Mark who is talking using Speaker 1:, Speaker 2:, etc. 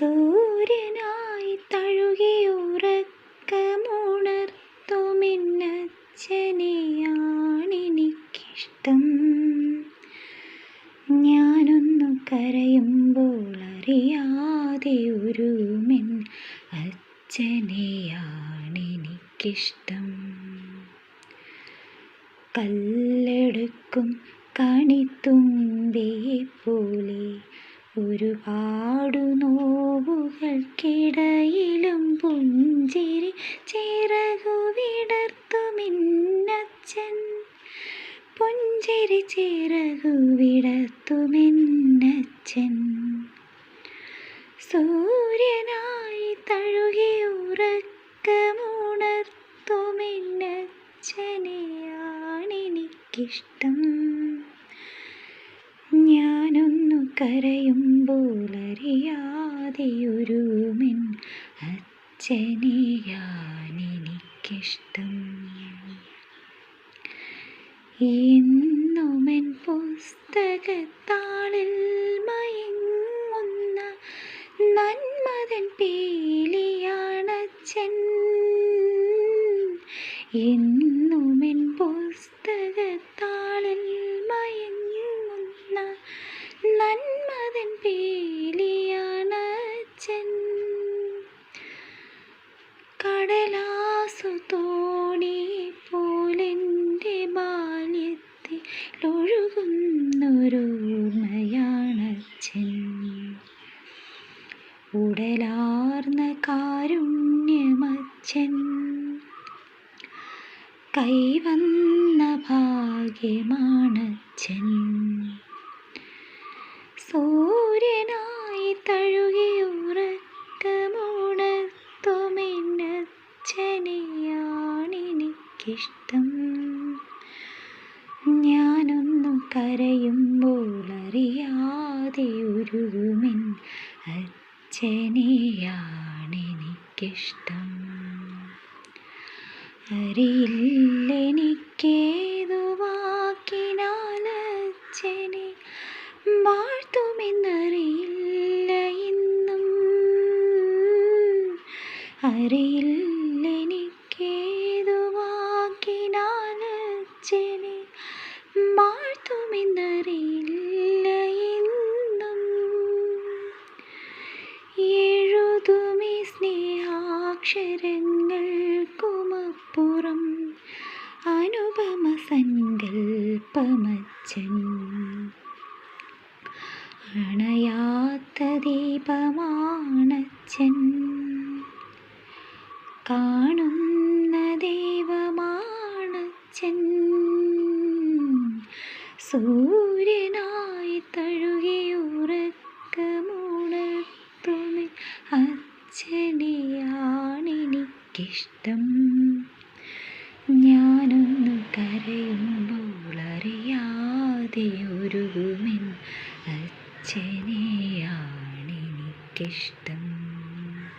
Speaker 1: സൂര്യനായി തഴുകിയുറക്കമുണർത്തുമിന്നച്ഛനെയാണെനിക്കിഷ്ടം ഞാനൊന്നു കരയുമ്പോൾ അറിയാതെ ഉരുമെൻ അച്ഛനെയാണെനിക്കിഷ്ടം. കല്ലെടുക്കും കണിത്തുമ്പിയെപ്പോലെ ഒരുപാടു നോവുകൾക്കിടയിലും പുഞ്ചിരി ചിറകു വിടർത്തുമിന്നച്ചൻ പുഞ്ചിരി ചിറകു വിടർത്തുമിന്നച്ചൻ സൂര്യനായി തഴുകിയുറക്കമുണർത്തുമെന്നച്ഛനെയാണെനിക്കിഷ്ടം ഞാനൊന്നു കരയുമ്പോൾ പോലറിയാതെയൊരു മിൻ അച്ഛനെയാണെനിക്കിഷ്ടം എന്നുമെൻ പുസ്തകത്താളിൽ മയങ്ങുന്ന നന്മതൻ പീലിയാണച്ഛൻ. എന്നുമെൻ പുസ്തകത്താളിൽ തോണി പോലെന്റെ ബാല്യത്തിലൊഴുകുന്നൊരോർമ്മയാണച്ഛൻ ഉടലാർന്ന കാരുണ്യമച്ഛൻ. കൈവന്ന ഭാഗ്യമാണച്ഛൻ. സൂര്യനായി തഴുകിയുറക്കമുണർത്തുമെന്നച്ഛനെയാണെനിക്കിഷ്ടം ഞാനൊന്നും കരയുമ്പോൾ അറിയാതെ ഉരുകുമെൻ. അച്ഛനെയാണെനിക്കിഷ്ടം. അറിയില്ലെനിക്കേതു വാക്കിനാൽ അച്ഛനെ വാഴ്ത്തുമെന്നറിയില്ല ഇന്നും. അറിയില്ലെനിക്കേതു സ്നേഹാക്ഷരങ്ങൾക്കുമപ്പുറം അനുപമ സങ്കൽപ്പമച്ചൻ. അണയാത്ത ദീപമാണച്ചൻ. കാണുന്ന ദൈവമാണച്ചൻ. സൂര്യനായി അച്ഛനെയാണെനിക്കിഷ്ടം ഞാനൊന്നു കരയുമ്പോൾ അറിയാതെ ഒരുകുമെൻ അച്ഛനെയാണെനിക്കിഷ്ടം